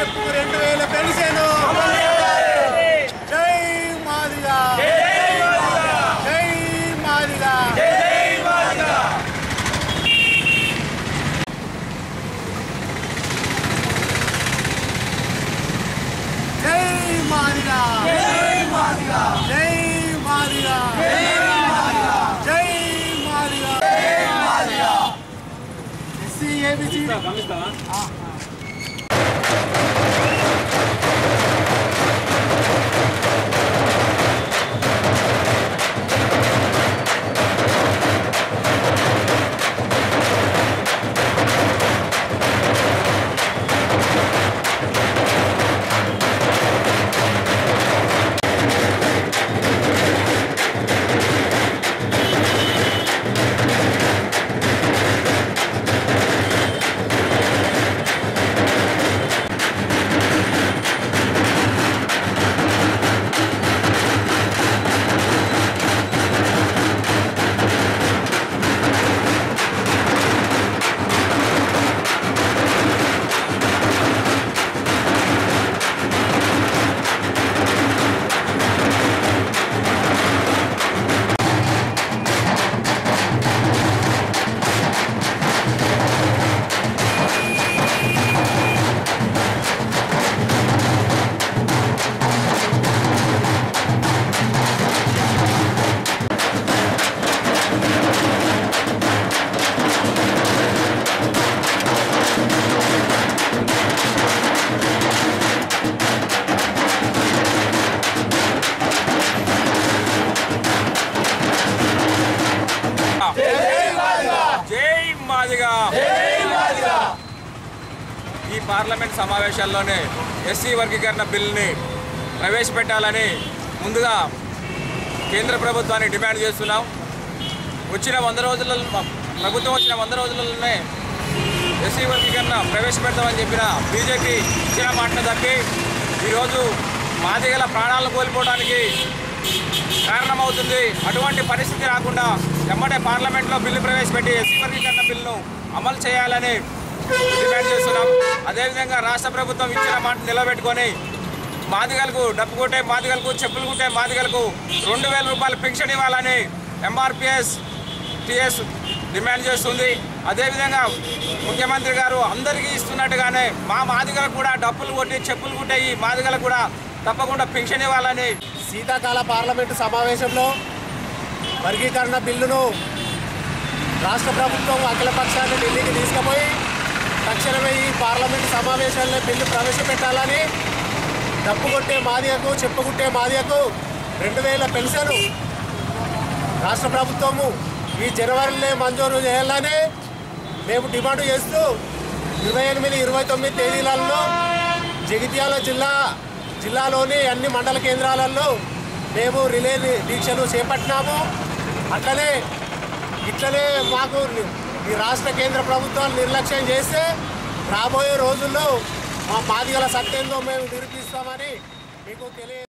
చెప్పు రెండు వేల పెన్షన్ జై మాదిగా జై మాదిగా జై మాదిగా జై మాదిగా జై మాదిగా జై మాదిగా గమనిస్తావా మాదిగా. ఈ పార్లమెంట్ సమావేశాల్లోనే ఎస్సీ వర్గీకరణ బిల్లుని ప్రవేశపెట్టాలని ముందుగా కేంద్ర ప్రభుత్వాన్ని డిమాండ్ చేస్తున్నాం. వచ్చిన వంద రోజులలో ప్రభుత్వం వచ్చిన వంద రోజులలోనే ఎస్సీ వర్గీకరణ ప్రవేశపెడతామని చెప్పిన బీజేపీ ఇచ్చిన మాటను తప్పి ఈరోజు మాదిగల ప్రాణాలను కోల్పోవడానికి కారణమవుతుంది. అటువంటి పరిస్థితి రాకుండా వెంబడే పార్లమెంట్లో బిల్లు ప్రవేశపెట్టి ఎస్సీ వర్గీకరణ బిల్లును అమలు చేయాలని డిమాండ్ చేస్తున్నాం. అదేవిధంగా రాష్ట్ర ప్రభుత్వం ఇచ్చిన మాట నిలబెట్టుకొని మాదిగలకు డబ్బు కొట్టే మాదిగలకు చెప్పులు కొట్టే మాదిగలకు రెండు వేల రూపాయల పెన్షన్ ఇవ్వాలని ఎంఆర్పిఎస్ టిఎస్ డిమాండ్ చేస్తుంది. అదేవిధంగా ముఖ్యమంత్రి గారు అందరికీ ఇస్తున్నట్టుగానే మా మాదిగలకు కూడా డబ్బులు కొట్టి చెప్పులు కొట్టే ఈ మాదిగలకు కూడా తప్పకుండా పెన్షన్ ఇవ్వాలని శీతాకాల పార్లమెంటు సమావేశంలో వర్గీకరణ బిల్లును రాష్ట్ర ప్రభుత్వం అఖిలపక్షాన్ని ఢిల్లీకి తీసుకుపోయి తక్షణమే ఈ పార్లమెంటు సమావేశాల్లో బిల్లు ప్రవేశపెట్టాలని డప్పు కొట్టే మాదిగకు చెప్పుకుట్టే మాదిగకు రెండు వేల పెన్షన్ రాష్ట్ర ప్రభుత్వము ఈ జనవరిలో మంజూరు చేయాలని మేము డిమాండ్ చేస్తూ ఇరవై ఎనిమిది ఇరవై తొమ్మిది తేదీలలో జగిత్యాల జిల్లా జిల్లాలోని అన్ని మండల కేంద్రాలలో మేము రిలే దీక్షలు చేపట్టినాము. అట్లనే ఇట్లనే మాకు ఈ రాష్ట్ర కేంద్ర ప్రభుత్వాలు నిర్లక్ష్యం చేస్తే రాబోయే రోజుల్లో మా మాదిగల సత్యంతో మేము నిరూపిస్తామని మీకు తెలియ